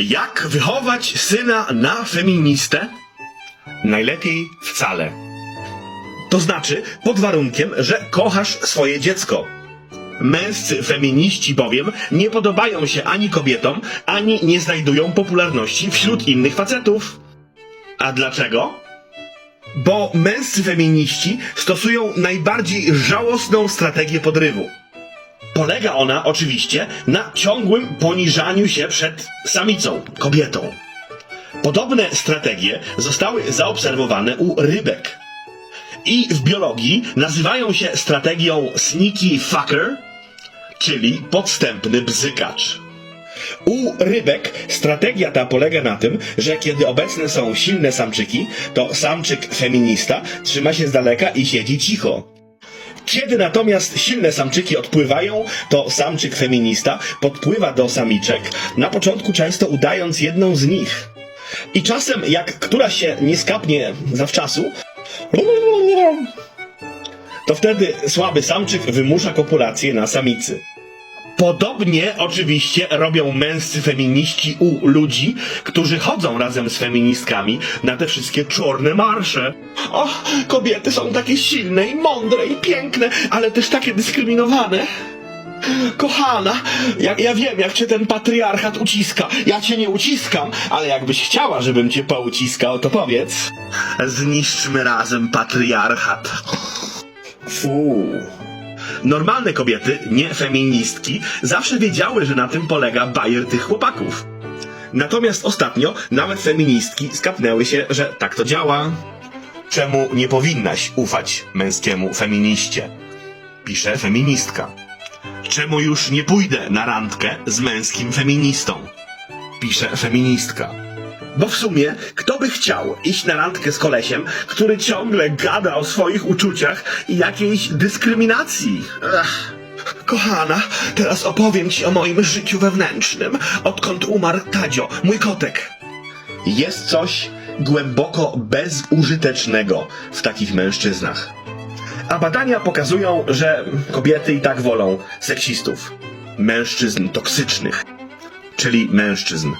Jak wychować syna na feministę? Najlepiej wcale. To znaczy, pod warunkiem, że kochasz swoje dziecko. Męscy feminiści bowiem nie podobają się ani kobietom, ani nie znajdują popularności wśród innych facetów. A dlaczego? Bo męscy feminiści stosują najbardziej żałosną strategię podrywu. Polega ona oczywiście na ciągłym poniżaniu się przed samicą, kobietą. Podobne strategie zostały zaobserwowane u rybek. I w biologii nazywają się strategią sneaky fucker, czyli podstępny bzykacz. U rybek strategia ta polega na tym, że kiedy obecne są silne samczyki, to samczyk feminista trzyma się z daleka i siedzi cicho. Kiedy natomiast silne samczyki odpływają, to samczyk feminista podpływa do samiczek, na początku często udając jedną z nich. I czasem, jak któraś się nie skapnie zawczasu, to wtedy słaby samczyk wymusza kopulację na samicy. Podobnie oczywiście robią męscy feminiści u ludzi, którzy chodzą razem z feministkami na te wszystkie czarne marsze. O, kobiety są takie silne i mądre i piękne, ale też takie dyskryminowane. Kochana, ja, ja wiem, jak cię ten patriarchat uciska. Ja cię nie uciskam, ale jakbyś chciała, żebym cię pouciskał, to powiedz. Zniszczmy razem patriarchat. Fu. Normalne kobiety, nie feministki, zawsze wiedziały, że na tym polega bajer tych chłopaków. Natomiast ostatnio nawet feministki skapnęły się, że tak to działa. Czemu nie powinnaś ufać męskiemu feminiście? Pisze feministka. Czemu już nie pójdę na randkę z męskim feministą? Pisze feministka. Bo w sumie, kto by chciał iść na randkę z kolesiem, który ciągle gada o swoich uczuciach i jakiejś dyskryminacji? Ech. Kochana, teraz opowiem ci o moim życiu wewnętrznym, odkąd umarł Tadzio, mój kotek. Jest coś głęboko bezużytecznego w takich mężczyznach. A badania pokazują, że kobiety i tak wolą seksistów, mężczyzn toksycznych, czyli mężczyzn